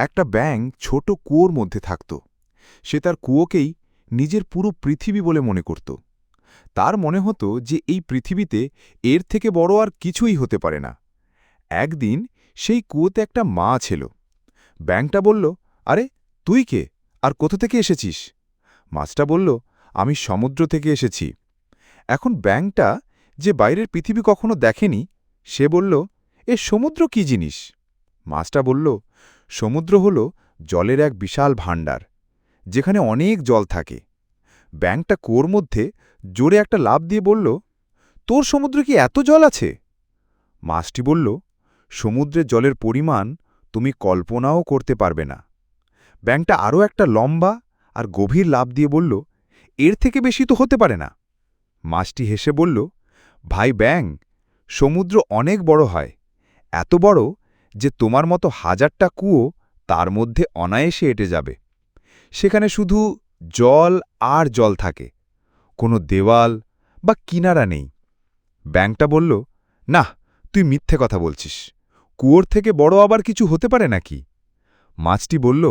একটা ব্যাঙ ছোট কুয়োর মধ্যে থাকত। সে তার কুয়োকেই নিজের পুরো পৃথিবী বলে মনে করত। তার মনে হতো যে এই পৃথিবীতে এর থেকে বড় আর কিছুই হতে পারে না। একদিন সেই কুয়োতে একটা মা ছিল। ব্যাঙটা বলল, আরে, তুই কে? আর কোথা থেকে এসেছিস? মাছটা বলল, আমি সমুদ্র থেকে এসেছি। এখন ব্যাঙটা যে বাইরের পৃথিবী কখনো দেখেনি, সে বলল, এ সমুদ্র কি জিনিস? মাছটা বলল সমুদ্র হল জলের এক বিশাল ভাণ্ডার, যেখানে অনেক জল থাকে। ব্যাংকটা কোর মধ্যে জোরে একটা লাভ দিয়ে বলল, তোর সমুদ্রে কি এত জল আছে? মাছটি বলল সমুদ্রের জলের পরিমাণ তুমি কল্পনাও করতে পারবে না। ব্যাংকটা আরও একটা লম্বা আর গভীর লাভ দিয়ে বলল, এর থেকে বেশি তো হতে পারে না। মাছটি হেসে বলল, ভাই ব্যাং, সমুদ্র অনেক বড় হয়। এত বড় যে তোমার মতো হাজারটা কুয়ো তার মধ্যে অনায়াসে এঁটে যাবে। সেখানে শুধু জল আর জল থাকে, কোনো দেওয়াল বা কিনারা নেই। ব্যাংকটা বলল না তুই মিথ্যে কথা বলছিস। কুয়োর থেকে বড় আবার কিছু হতে পারে নাকি? মাছটি বলল,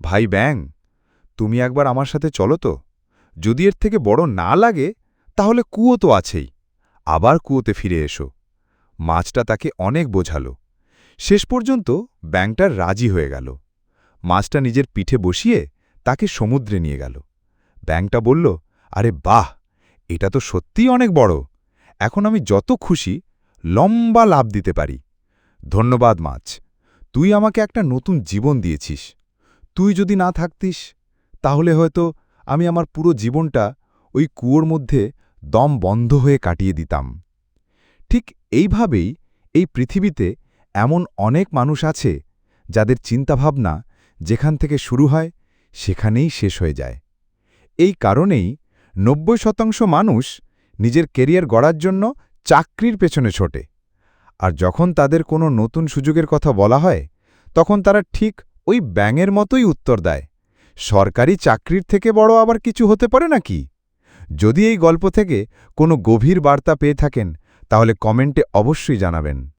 ভাই ব্যাং, তুমি একবার আমার সাথে চলো তো। যদি এর থেকে বড় না লাগে, তাহলে কুয়ো তো আছেই। আবার কুয়োতে ফিরে এসো। মাছটা তাকে অনেক বোঝালো। শেষ পর্যন্ত ব্যাংটার রাজি হয়ে গেল। মাছটা নিজের পিঠে বসিয়ে তাকে সমুদ্রে নিয়ে গেল। ব্যাংটা বলল, আরে বাহ, এটা তো সত্যিই অনেক বড়। এখন আমি যত খুশি লম্বা লাভ দিতে পারি। ধন্যবাদ মাছ, তুই আমাকে একটা নতুন জীবন দিয়েছিস। তুই যদি না থাকতিস, তাহলে হয়তো আমি আমার পুরো জীবনটা ওই কুয়োর মধ্যে দম বন্ধ হয়ে কাটিয়ে দিতাম। ঠিক এইভাবেই এই পৃথিবীতে এমন অনেক মানুষ আছে যাদের চিন্তাভাবনা যেখান থেকে শুরু হয় সেখানেই শেষ হয়ে যায়। এই কারণেই নব্বই শতাংশ মানুষ নিজের কেরিয়ার গড়ার জন্য চাকরির পেছনে ছোটে। আর যখন তাদের কোনো নতুন সুযোগের কথা বলা হয়, তখন তারা ঠিক ওই ব্যাঙের মতোই উত্তর দেয়। সরকারি চাকরির থেকে বড় আবার কিছু হতে পারে নাকি? যদি এই গল্প থেকে কোনো গভীর বার্তা পেয়ে থাকেন, তাহলে কমেন্টে অবশ্যই জানাবেন।